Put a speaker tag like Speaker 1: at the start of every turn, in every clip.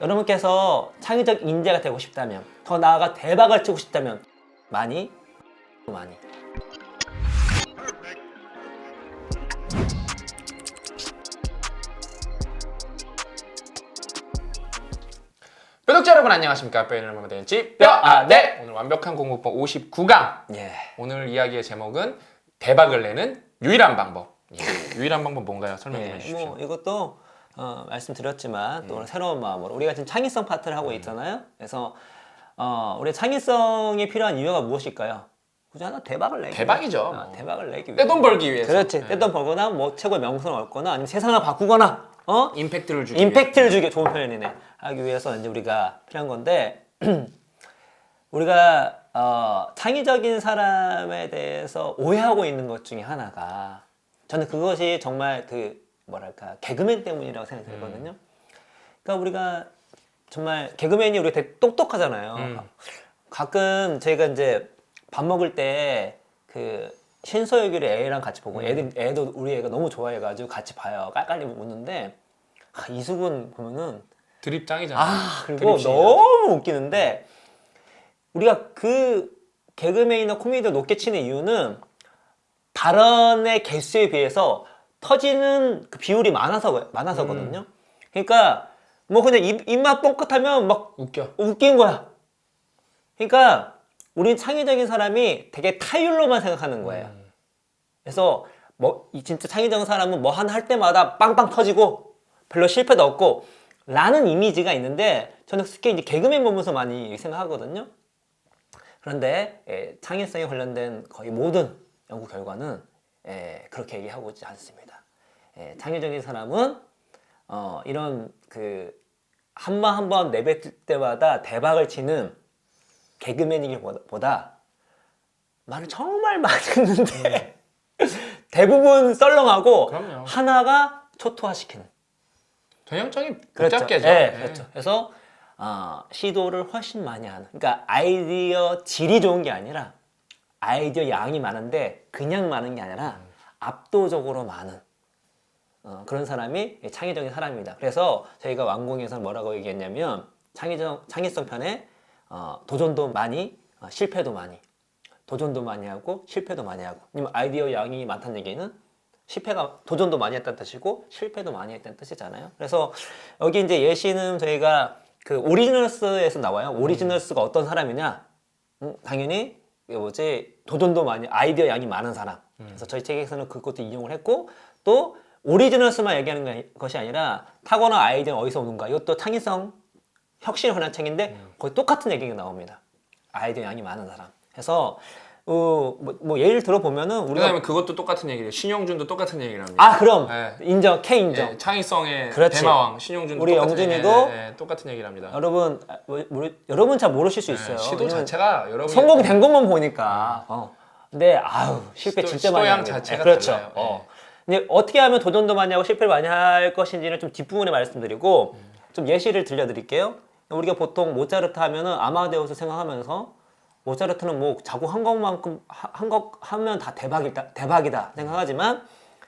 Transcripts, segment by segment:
Speaker 1: 여러분께서 창의적 인재가 되고 싶다면 더 나아가 대박을 치고 싶다면 많이 많이.
Speaker 2: 구독자 여러분 안녕하십니까? 뼈인을 먹는 된지 뼈아네. 오늘 완벽한 공부법 59강.
Speaker 1: 예.
Speaker 2: 오늘 이야기의 제목은 대박을 내는 유일한 방법. 예, 유일한 방법 뭔가요? 설명 좀
Speaker 1: 예,
Speaker 2: 해주십시오.
Speaker 1: 뭐 이것도 어, 말씀드렸지만 또 새로운 마음으로 우리가 지금 창의성 파트를 하고 있잖아요. 그래서 어, 우리 창의성이 필요한 이유가 무엇일까요? 그저 하나 대박을 내기
Speaker 2: 대박이죠,
Speaker 1: 위해.
Speaker 2: 뭐.
Speaker 1: 어, 대박을 내기 위해
Speaker 2: 떼돈 벌기 위해서
Speaker 1: 그렇지
Speaker 2: 예.
Speaker 1: 떼돈 벌거나 뭐 최고의 명성을 얻거나 아니면 세상을 바꾸거나 어
Speaker 2: 임팩트를 주기
Speaker 1: 임팩트를 주기 좋은 표현이네 하기 위해서 이제 우리가 필요한 건데 우리가 어, 창의적인 사람에 대해서 오해하고 있는 것 중에 하나가 저는 그것이 정말 그 뭐랄까 개그맨 때문이라고 생각이 들거든요. 그러니까 우리가 정말 개그맨이 우리 되게 똑똑하잖아요.
Speaker 2: 음.
Speaker 1: 가끔 저희가 이제 밥 먹을 때 그 신서유기를 애랑 같이 보고 애들 애도 우리 애가 너무 좋아해가지고 같이 봐요. 깔깔이 웃는데 아, 이수근 보면은
Speaker 2: 드립 짱이잖아
Speaker 1: 아 그리고
Speaker 2: 드립신이다.
Speaker 1: 너무 웃기는데 우리가 그 개그맨이나 코미디를 높게 치는 이유는 발언의 개수에 비해서 터지는 그 비율이 많아서 많아서거든요. 그러니까 뭐 그냥 입, 입맛 뻥끗하면 막
Speaker 2: 웃겨
Speaker 1: 웃긴 거야. 그러니까 우린 창의적인 사람이 되게 타율로만 생각하는 거예요.
Speaker 2: 음.
Speaker 1: 그래서 뭐 이 진짜 창의적인 사람은 뭐 하나 할 때마다 빵빵 터지고 별로 실패도 없고 라는 이미지가 있는데 저는 특히 이제 개그맨 보면서 많이 생각하거든요. 그런데 예, 창의성에 관련된 거의 모든 연구 결과는 예, 그렇게 얘기하고 있지 않습니다. 예, 창의적인 사람은 어, 이런 그 한번 한 번 내뱉을 때마다 대박을 치는 개그맨이기보다 말을 정말 많이 했는데 대부분 썰렁하고
Speaker 2: 그럼요.
Speaker 1: 하나가 초토화시키는
Speaker 2: 전형적인
Speaker 1: 그렇죠.
Speaker 2: 복잡계죠
Speaker 1: 네,
Speaker 2: 예.
Speaker 1: 그렇죠. 그래서 어, 시도를 훨씬 많이 하는. 그러니까 아이디어 질이 좋은 게 아니라 아이디어 양이 많은데 그냥 많은 게 아니라 압도적으로 많은 어, 그런 사람이 창의적인 사람입니다. 그래서 저희가 완공에서 뭐라고 얘기했냐면 창의적 창의성 편에 어, 도전도 많이 어, 실패도 많이 도전도 많이 하고 실패도 많이 하고 아니면 아이디어 양이 많다는 얘기는 실패가 도전도 많이 했다는 뜻이고 실패도 많이 했다는 뜻이잖아요. 그래서 여기 이제 예시는 저희가 그 오리지널스에서 나와요. 오리지널스가 어떤 사람이냐? 음, 당연히 이게 뭐지 도전도 많이 아이디어 양이 많은 사람. 그래서 저희 책에서는 그것도 인용을 했고 또 오리지널스만 얘기하는 거- 것이 아니라 타고난 아이디어는 어디서 오는가? 이것도 창의성 혁신을 관한 책인데 거의 똑같은 얘기가 나옵니다. 아이디어 양이 많은 사람. 그래서 어, 뭐, 뭐 예를 들어 보면은 우리가
Speaker 2: 그다음에 그것도 똑같은 얘기예요 신용준도 똑같은 얘기를 합니다
Speaker 1: 아 그럼
Speaker 2: 네.
Speaker 1: 인정 K 인정.
Speaker 2: 예, 창의성의
Speaker 1: 그렇지.
Speaker 2: 대마왕 신용준도
Speaker 1: 우리
Speaker 2: 똑같은
Speaker 1: 영준이도
Speaker 2: 예, 예, 똑같은 얘기를 합니다
Speaker 1: 여러분 아, 뭐, 모르- 여러분 잘 모르실 수 있어요.
Speaker 2: 예, 시도 자체가 여러분
Speaker 1: 성공된 것만 보니까. 어. 근데 아우 실패
Speaker 2: 시도-
Speaker 1: 진짜 많이
Speaker 2: 시도양. 자체가
Speaker 1: 그렇죠.
Speaker 2: 달라요. 예.
Speaker 1: 어. 근데 어떻게 하면 도전도 많이 하고 실패를 많이 할 것인지는 좀 뒷부분에 말씀드리고 좀 예시를 들려드릴게요. 우리가 보통 모차르트 하면은 아마데우스 생각하면서 모차르트는 뭐 작곡 한 것만큼 한 것 하면 다 대박이다 대박이다 생각하지만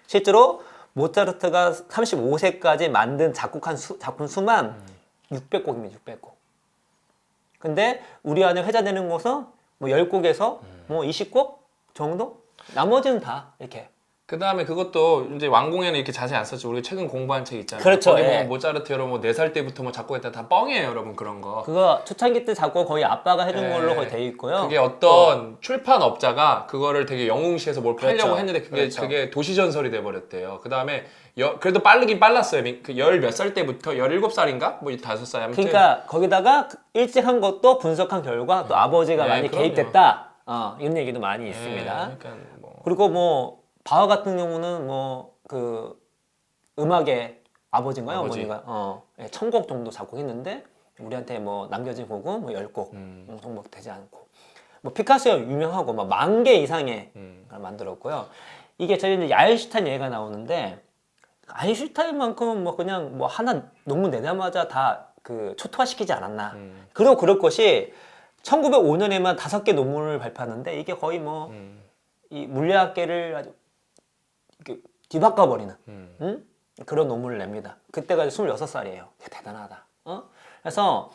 Speaker 1: 실제로 모차르트가 35세까지 만든 작곡한 수, 작품 수만 600곡입니다. 600곡. 근데 우리 안에 회자되는 것은 뭐 10곡에서 뭐 20곡 정도? 나머지는 다 이렇게.
Speaker 2: 그 다음에 그것도 이제 왕공에는 이렇게 자세히 안 썼죠. 우리가 최근 공부한 책 있잖아요.
Speaker 1: 그렇죠,
Speaker 2: 거기
Speaker 1: 예.
Speaker 2: 보면 모차르트 여러분 뭐 4살 때부터 뭐 작곡 했다 다 뻥이에요, 여러분 그런 거.
Speaker 1: 그거 초창기 때 작곡 거의 아빠가 해준
Speaker 2: 예.
Speaker 1: 걸로 거의 돼 있고요.
Speaker 2: 그게 어떤 출판업자가 그거를 되게 영웅시해서 뭘 팔려고
Speaker 1: 그렇죠.
Speaker 2: 했는데 그게
Speaker 1: 그렇죠.
Speaker 2: 그게 도시 전설이 돼 버렸대요. 그 다음에 그래도 빠르긴 빨랐어요. 그열몇 살 때부터 17살인가? 뭐 5살 아무튼
Speaker 1: 그러니까 거기다가 그 일찍 한 것도 분석한 결과 또 아버지가
Speaker 2: 네,
Speaker 1: 많이
Speaker 2: 그럼요.
Speaker 1: 개입됐다. 어, 이런 얘기도 많이
Speaker 2: 예,
Speaker 1: 있습니다.
Speaker 2: 그러니까 뭐
Speaker 1: 그리고 뭐 바흐 같은 경우는 뭐 그 음악의 아버지인가요
Speaker 2: 아버지.
Speaker 1: 어머니가 어 예, 천곡 정도 작곡했는데 우리한테 뭐 남겨진 곡은 뭐 열곡
Speaker 2: 음.
Speaker 1: 정도 되지 않고 뭐 피카소가 유명하고 막 만 개 이상의
Speaker 2: 음.
Speaker 1: 걸 만들었고요. 이게 저희 이제 야인슈타인 얘기가 나오는데 아인슈타인만큼은 뭐 그냥 뭐 하나 논문 내자마자 다 그 초토화시키지 않았나.
Speaker 2: 음.
Speaker 1: 그리고 그럴 것이 1905년에만 다섯 개 논문을 발표하는데 이게 거의 뭐
Speaker 2: 음.
Speaker 1: 이 물리학계를 아주 이렇게 뒤바꿔 버리는
Speaker 2: 음.
Speaker 1: 응? 그런 논문을 냅니다. 그때가 26살이에요. 대단하다. 어? 그래서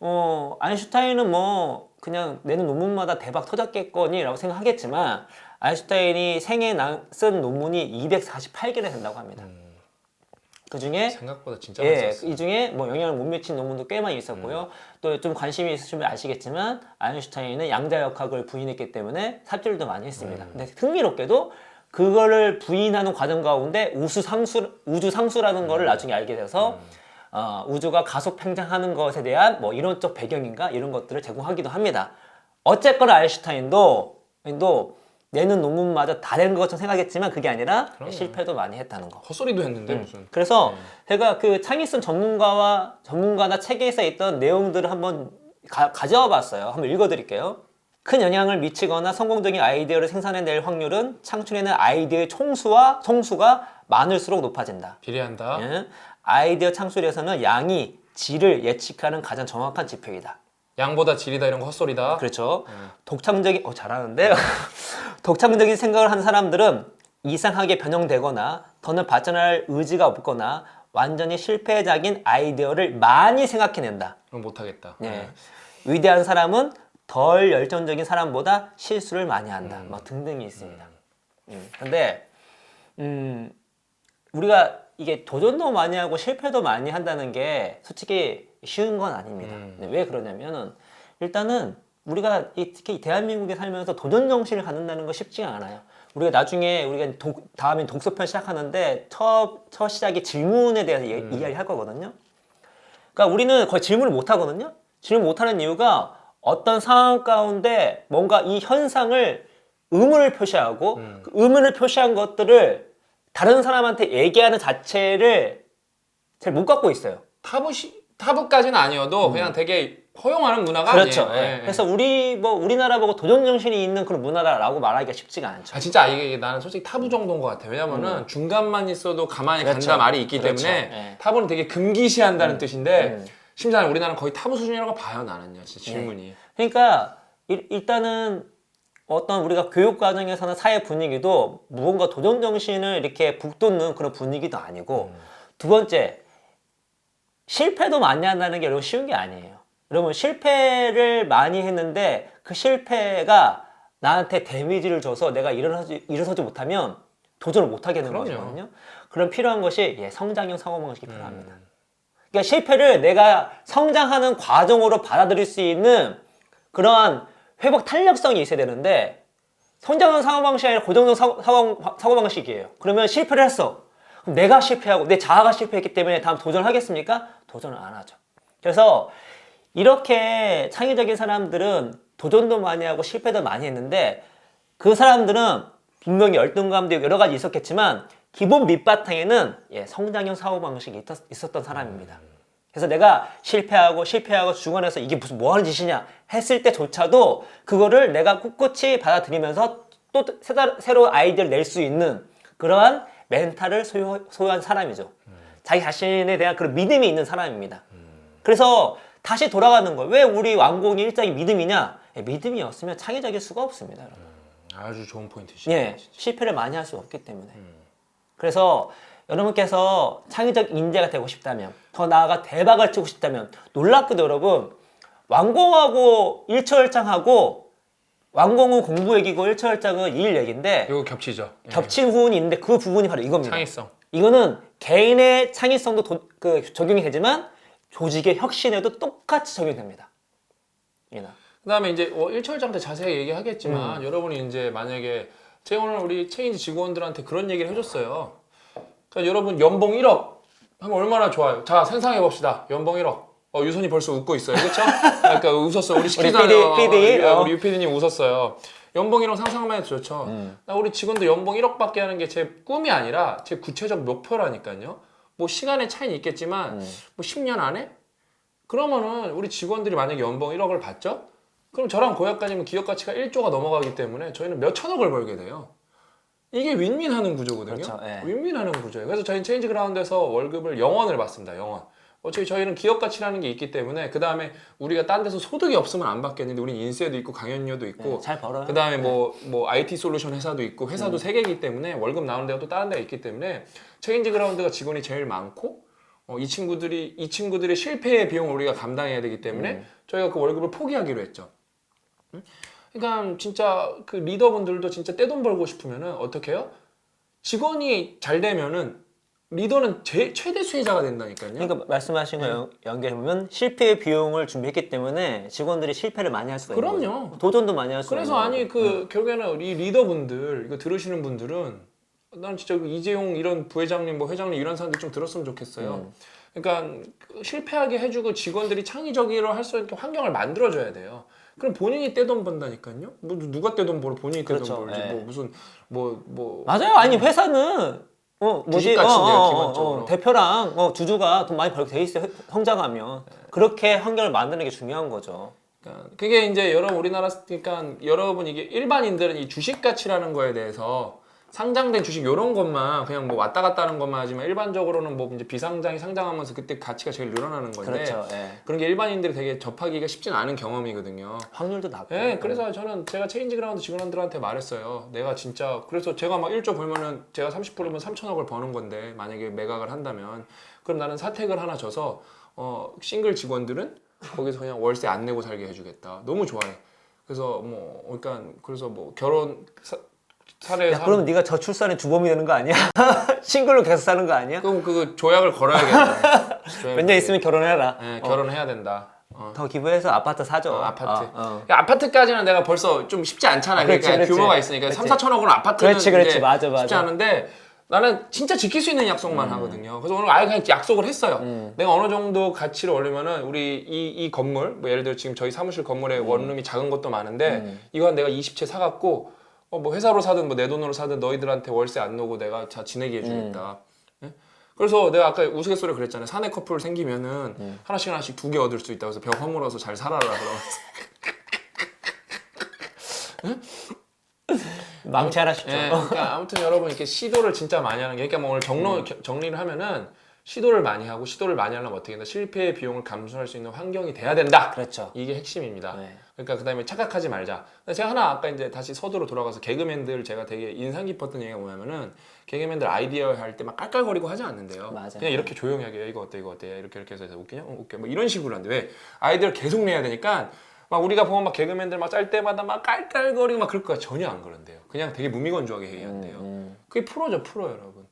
Speaker 1: 어, 아인슈타인은 뭐 그냥 내는 논문마다 대박 터졌겠거니라고 생각하겠지만 아인슈타인이 생애 나- 쓴 논문이 248개나 된다고 합니다. 그 중에
Speaker 2: 생각보다 진짜
Speaker 1: 예. 이 중에 뭐 영향을 못 미친 논문도 꽤 많이 있었고요. 또좀 관심이 있으시면 아시겠지만 아인슈타인은 양자역학을 부인했기 때문에 삽질도 많이 했습니다. 근데 흥미롭게도 그거를 부인하는 과정 가운데 우수 상수 우주 상수라는 거를 나중에 알게 돼서 어, 우주가 가속 팽창하는 것에 대한 뭐 이론적 배경인가 이런 것들을 제공하기도 합니다. 어쨌거나 아인슈타인도 또 내는 논문마저 다 된 것처럼 생각했지만 그게 아니라 실패도 많이 했다는 거.
Speaker 2: 헛소리도 했는데 무슨
Speaker 1: 그래서 제가 그 창의성 전문가와 전문가나 책에 써 있던 내용들을 한번 가, 가져와 봤어요. 한번 읽어드릴게요. 큰 영향을 미치거나 성공적인 아이디어를 생산해낼 확률은 창출해낸 아이디어의 총수와 총수가 많을수록 높아진다.
Speaker 2: 비례한다.
Speaker 1: 예? 아이디어 창출에서는 양이 질을 예측하는 가장 정확한 지표이다.
Speaker 2: 양보다 질이다 이런 거 헛소리다.
Speaker 1: 그렇죠. 독창적인 어 잘하는데 독창적인 생각을 하는 사람들은 이상하게 변형되거나 더는 발전할 의지가 없거나 완전히 실패작인 아이디어를 많이 생각해낸다.
Speaker 2: 그럼 못하겠다.
Speaker 1: 예. 위대한 사람은 덜 열정적인 사람보다 실수를 많이 한다. 뭐 등등이 있습니다. 음. 근데 음, 우리가 이게 도전도 많이 하고 실패도 많이 한다는 게 솔직히 쉬운 건 아닙니다.
Speaker 2: 음.
Speaker 1: 네, 왜 그러냐면은 일단은 우리가 이- 특히 대한민국에 살면서 도전 정신을 갖는다는 거 쉽지가 않아요. 우리가 나중에 우리가 독, 다음에 독서편 시작하는데 첫, 첫 시작이 질문에 대해서 이-
Speaker 2: 음.
Speaker 1: 이야기할 거거든요. 그러니까 우리는 거의 질문을 못 하거든요. 질문 못 하는 이유가 어떤 상황 가운데 뭔가 이 현상을 의문을 표시하고
Speaker 2: 음.
Speaker 1: 그 의문을 표시한 것들을 다른 사람한테 얘기하는 자체를 잘 못 갖고 있어요.
Speaker 2: 타부 시 타부까지는 아니어도 그냥 되게 허용하는 문화가
Speaker 1: 음. 그렇죠.
Speaker 2: 아니에요.
Speaker 1: 예.
Speaker 2: 예, 예.
Speaker 1: 그래서 우리 뭐 우리나라 보고 도전 정신이 있는 그런 문화다라고 말하기가 쉽지가 않죠.
Speaker 2: 아 진짜 이게 나는 솔직히 타부 정도인 것 같아. 왜냐면은 중간만 있어도 가만히
Speaker 1: 음. 그렇죠.
Speaker 2: 간다 말이 있기
Speaker 1: 그렇죠.
Speaker 2: 때문에
Speaker 1: 예.
Speaker 2: 타부는 되게 금기시한다는 뜻인데
Speaker 1: 음.
Speaker 2: 심지어 우리나라는 거의 타부 수준이라고 봐요 나는요. 진짜 질문이.
Speaker 1: 그러니까 일, 일단은 어떤 우리가 교육 과정에서는 사회 분위기도 무언가 도전 정신을 이렇게 북돋는 그런 분위기도 아니고 두 번째 실패도 많이 한다는 게 여러분 쉬운 게 아니에요. 여러분 실패를 많이 했는데 그 실패가 나한테 데미지를 줘서 내가 일어서지, 일어서지 못하면 도전을 못 하게 되는
Speaker 2: 그럼요.
Speaker 1: 거거든요. 그럼 필요한 것이 예, 성장형 사고방식이 필요합니다. 그러니까 실패를 내가 성장하는 과정으로 받아들일 수 있는 그러한 회복 탄력성이 있어야 되는데 성장형 사고방식이 아니라 고정형 사고, 사고 방식이에요. 그러면 실패를 했어. 그럼 내가 실패하고 내 자아가 실패했기 때문에 다음 도전하겠습니까? 도전을 안 하죠. 그래서 이렇게 창의적인 사람들은 도전도 많이 하고 실패도 많이 했는데 그 사람들은 분명히 열등감도 여러 가지 있었겠지만 기본 밑바탕에는 예, 성장형 사고방식이 있었, 있었던 사람입니다. 그래서 내가 실패하고 실패하고 주관해서 이게 무슨 뭐 하는 짓이냐 했을 때조차도 그거를 내가 꿋꿋이 받아들이면서 또 새로운 아이디어를 낼 수 있는 그러한 멘탈을 소유, 소유한 사람이죠. 자기 자신에 대한 그런 믿음이 있는 사람입니다. 그래서 다시 돌아가는 거예요. 왜 우리 왕공이 일장이 믿음이냐? 예, 믿음이 없으면 창의적일 수가 없습니다. 여러분.
Speaker 2: 아주 좋은 포인트시죠.
Speaker 1: 예, 실패를 많이 할 수 없기 때문에. 그래서 여러분께서 창의적 인재가 되고 싶다면, 더 나아가 대박을 치고 싶다면, 놀랍게도 여러분, 완공하고 일처일장하고 완공은 공부 얘기고 일처일장은 일 얘기인데
Speaker 2: 이거 겹치죠. 예.
Speaker 1: 겹친 부분이 있는데 그 부분이 바로 이겁니다.
Speaker 2: 창의성.
Speaker 1: 이거는 개인의 창의성도 도- 그 적용이 되지만 조직의 혁신에도 똑같이 적용됩니다. 이나.
Speaker 2: 그다음에 이제 어, 일철장 때 자세히
Speaker 1: 음.
Speaker 2: 얘기하겠지만 여러분이 이제 만약에 제가 오늘 우리 체인지 직원들한테 그런 얘기를 해줬어요. 그러니까 여러분 연봉 1억 하면 얼마나 좋아요. 자 상상해 봅시다. 연봉 1억. 어 유선이 벌써 웃고 있어요. 그렇죠? 그러니까 웃었어. 우리 시키잖아요.
Speaker 1: PD, PD, 어.
Speaker 2: 우리 유PD님 웃었어요. 연봉 1억 상상만 해도 좋죠.
Speaker 1: 음.
Speaker 2: 나 우리 직원들 연봉 1억밖에 하는 게 제 꿈이 아니라 제 구체적 목표라니까요. 뭐 시간의 차이는 있겠지만
Speaker 1: 음.
Speaker 2: 뭐 10년 안에 그러면은 우리 직원들이 만약에 연봉 1억을 받죠? 그럼 저랑 고약까지면 기업 가치가 1조가 넘어가기 때문에 저희는 몇 천억을 벌게 돼요. 이게 윈윈하는 구조거든요.
Speaker 1: 그렇죠, 예.
Speaker 2: 윈윈하는 구조예요. 그래서 저희는 체인지 그라운드에서 월급을 영원을 받습니다. 영원. 어차피 저희는 기업 가치라는 게 있기 때문에 그 다음에 우리가 딴 데서 소득이 없으면 안 받겠는데 우리는 인세도 있고 강연료도 있고
Speaker 1: 네, 잘 벌어요.
Speaker 2: 그 다음에 뭐, 뭐 IT 솔루션 회사도 있고 회사도 세 개이기 때문에 월급 나오는 데가 또 다른 데가 있기 때문에 체인지 그라운드가 직원이 제일 많고 어, 이 친구들이 이 친구들의 실패의 비용을 우리가 감당해야 되기 때문에
Speaker 1: 음.
Speaker 2: 저희가 그 월급을 포기하기로 했죠. 응? 그러니까 진짜 그 리더분들도 진짜 떼돈 벌고 싶으면은 어떻게 해요? 직원이 잘 되면은 리더는 제, 최대 수혜자가 된다니까요.
Speaker 1: 그러니까 말씀하신 거
Speaker 2: 네.
Speaker 1: 연- 연결해 보면 실패의 비용을 준비했기 때문에 직원들이 실패를 많이 할 수가 있는
Speaker 2: 그럼요.
Speaker 1: 도전도 많이 할 수가
Speaker 2: 그래서
Speaker 1: 있는
Speaker 2: 아니. 그 결국에는 이 리더분들 이거 들으시는 분들은 난 진짜 그 이재용 이런 부회장님 뭐 회장님 이런 사람들 좀 들었으면 좋겠어요.
Speaker 1: 음.
Speaker 2: 그러니까 그 실패하게 해주고 직원들이 창의적으로 할 수 있게 환경을 만들어줘야 돼요. 그럼 본인이 떼돈 번다니까요. 뭐 누가 떼돈 벌어 본인이 떼돈
Speaker 1: 그렇죠.
Speaker 2: 벌지.
Speaker 1: 예.
Speaker 2: 뭐 무슨 뭐 뭐.
Speaker 1: 맞아요. 아니 회사는 어 뭐지
Speaker 2: 주식가치인데요, 기본적으로.
Speaker 1: 대표랑 어, 주주가 돈 많이 벌게 돼 있어 요. 성장하면 그렇게 환경을 만드는 게 중요한 거죠.
Speaker 2: 그러니까 그게 이제 여러분 우리나라 그러니까 여러분 이게 일반인들은 이 주식 가치라는 거에 대해서 상장된 주식 이런 것만 그냥 뭐 왔다 갔다 하는 것만 하지만 일반적으로는 뭐 이제 비상장이 상장하면서 그때 가치가 제일 늘어나는 건데
Speaker 1: 그렇죠. 예.
Speaker 2: 그런 게 일반인들이 되게 접하기가 쉽진 않은 경험이거든요.
Speaker 1: 확률도 낮고.
Speaker 2: 예, 그래서 저는 제가 체인지 그라운드 직원들한테 말했어요. 내가 진짜 그래서 제가 막 1조 벌면은 제가 30%면 3천억을 버는 건데 만약에 매각을 한다면 그럼 나는 사택을 하나 줘서 어 싱글 직원들은 거기서 그냥 월세 안 내고 살게 해주겠다. 너무 좋아해. 그래서 뭐 그러니까 그래서 뭐 결혼 사, 사례
Speaker 1: 야, 그럼 네가 저출산의 주범이 되는 거 아니야? 싱글로 계속 사는 거 아니야?
Speaker 2: 그럼 그 조약을 걸어야겠다.
Speaker 1: 몇 년 있으면 결혼해라.
Speaker 2: 예,
Speaker 1: 어,
Speaker 2: 결혼해야 된다. 어.
Speaker 1: 더 기부해서 아파트 사줘.
Speaker 2: 어, 아파트.
Speaker 1: 어, 어.
Speaker 2: 야, 아파트까지는 내가 벌써 좀 쉽지 않잖아.
Speaker 1: 아, 그렇지,
Speaker 2: 그러니까
Speaker 1: 그렇지.
Speaker 2: 규모가 있으니까
Speaker 1: 그렇지.
Speaker 2: 3, 4천억은 아파트는
Speaker 1: 그렇지, 그렇지.
Speaker 2: 이제
Speaker 1: 맞아, 맞아.
Speaker 2: 쉽지 않은데 나는 진짜 지킬 수 있는 약속만 하거든요. 그래서 오늘 아예 그냥 약속을 했어요.
Speaker 1: 음.
Speaker 2: 내가 어느 정도 가치를 올리면은 우리 이, 이 건물, 뭐 예를 들어 지금 저희 사무실 건물에 원룸이 작은 것도 많은데
Speaker 1: 음.
Speaker 2: 한 내가 20채 사갖고 어, 뭐 회사로 사든 뭐 내 돈으로 사든 너희들한테 월세 안 내고 내가 자 지내게 해주겠다. 예? 그래서 내가 아까 우스갯소리 그랬잖아요. 사내 커플 생기면은
Speaker 1: 음.
Speaker 2: 하나씩 하나씩 두 개 얻을 수 있다고 해서 벽 허물어서 잘 살아라 그러면서.
Speaker 1: 망치 하나 싶죠.
Speaker 2: 예, 그러니까 아무튼 여러분 이렇게 시도를 진짜 많이 하는 게 그러니까 뭐 오늘 정로, 겨- 정리를 하면은 시도를 많이 하고 시도를 많이 하려면 어떻게 된다 실패의 비용을 감수할 수 있는 환경이 돼야 된다.
Speaker 1: 그렇죠.
Speaker 2: 이게 핵심입니다.
Speaker 1: 네.
Speaker 2: 그러니까 그다음에 착각하지 말자. 제가 하나 아까 이제 다시 서두로 돌아가서 개그맨들 제가 되게 인상 깊었던 얘기가 뭐냐면은 개그맨들 아이디어 할 때 막 깔깔거리고 하지 않는데요.
Speaker 1: 맞아요.
Speaker 2: 그냥 이렇게 조용히 하게 이거 어때 이거 어때? 이렇게 이렇게 해서 웃기냐 어, 웃겨. 뭐 이런 식으로 하는데 왜? 아이디어를 계속 내야 되니까 막 우리가 보면 막 개그맨들 막 짤 때마다 막 깔깔거리고 막 그럴 거야. 전혀 안 그런데요. 그냥 되게 무미건조하게 해야 돼요.
Speaker 1: 음,
Speaker 2: 그게 프로죠 프로 여러분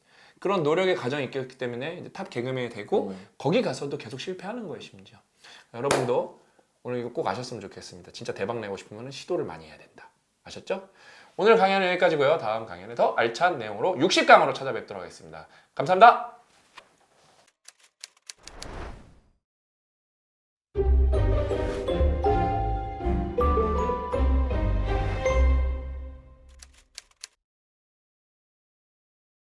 Speaker 2: 그런 노력의 과정이 있기 때문에 이제 탑 개그맨이 되고
Speaker 1: 음.
Speaker 2: 거기 가서도 계속 실패하는 거예요 심지어. 여러분도 오늘 이거 꼭 아셨으면 좋겠습니다. 진짜 대박 내고 싶으면 시도를 많이 해야 된다. 아셨죠? 오늘 강연은 여기까지고요. 다음 강연은 더 알찬 내용으로 60강으로 찾아뵙도록 하겠습니다. 감사합니다